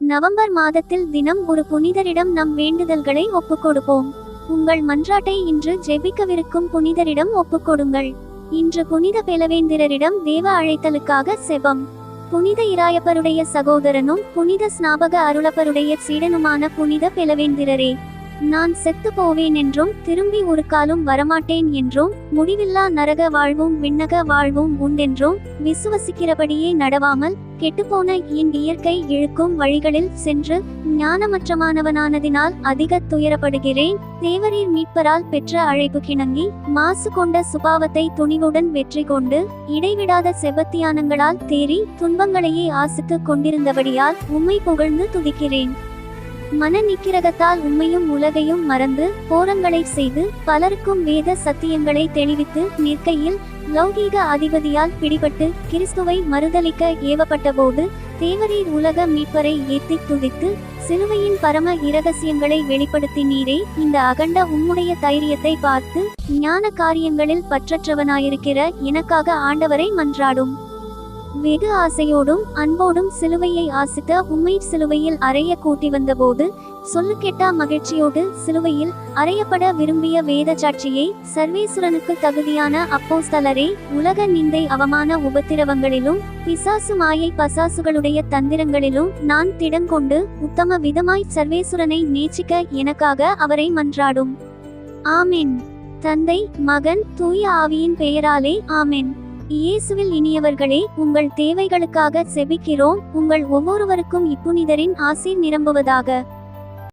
November மாதத்தில் தினம் ஒரு புனிதரிடம் நம் வேண்டுதல்களை ஒப்புக்கொடுப்போம். உங்கள் மன்றாட்டை இன்று ஜெபிக்கவிருக்கும் புனிதரிடம் ஒப்புக்கொடுங்கள். இன்று புனித பெலவேந்திரரிடம் தேவ அழைத்தலுக்காக செபம். புனித இராயப்பருடைய சகோதரனும் புனித ஸ்நாபக அருளப்பருடைய சீடனுமான புனித பெலவேந்திரரே நான் செத்து போவேன் என்றும் திரும்பி ஒரு காலும் வரமாட்டேன் என்றும் முடிவில்லா நரக வாழ்வும் விண்ணக வாழ்வும் உண்டென்றும் விசுவசிக்கிறபடியே நடவாமல் கெட்டுப்போன என் இயற்கை இழுக்கும் வழிகளில் சென்று ஞானமற்றமானவனானதினால் அதிக துயரப்படுகிறேன். தேவரீர் மீட்பரால் பெற்ற அழைப்பு கிணங்கி மாசு கொண்ட சுபாவத்தை துணிவுடன் வெற்றி கொண்டு இடைவிடாத செபத்தியானங்களால் தேறி துன்பங்களையே ஆசித்துக் கொண்டிருந்தபடியால் உம்மை புகழ்ந்து துதிக்கிறேன். மன நிக்கிரகத்தால் உண்மையும் உலகையும் மறந்து போரங்களை செய்து பலருக்கும் வேத சத்தியங்களை தெளிவித்து நிற்கையில் லௌகீக அதிபதியால் பிடிபட்டு கிறிஸ்துவை மறுதலிக்க ஏவப்பட்டபோது தேவரீர் உலக மீட்பரை ஏத்தித் துதித்து சிலுவையின் பரம இரகசியங்களை வெளிப்படுத்தி நீரே இந்த அகண்ட உம்முடைய தைரியத்தை பார்த்து ஞான காரியங்களில் பற்றற்றவனாயிருக்கிற எனக்காக ஆண்டவரை மன்றாடும். வெகு ஆசையோடும் அன்போடும் சிலுவையை ஆசித்த உம்மை சிலுவையில் அறைய கூட்டி வந்தபோது சொல்லுக்கெட்டா மகிழ்ச்சியோடு சிலுவையில் அறையப்பட விரும்பிய வேத சாட்சியை சர்வேசுரனுக்கு தகுதியான அப்போஸ்தலரே உலக நிந்தை அவமான உபத்திரவங்களிலும் பிசாசு மாயை பசாசுகளுடைய தந்திரங்களிலும் நான் திடங்கொண்டு உத்தம விதமாய் சர்வேசுரனை நேசிக்க எனக்காக அவரை மன்றாடும். ஆமென். தந்தை மகன் தூய ஆவியின் பெயராலே ஆமென். இயேசுவில் இனியவர்களே உங்கள் தேவைகளுக்காக செபிக்கிறோம். உங்கள் ஒவ்வொருவருக்கும் இப்புனிதரின் ஆசை நிரம்புவதாக.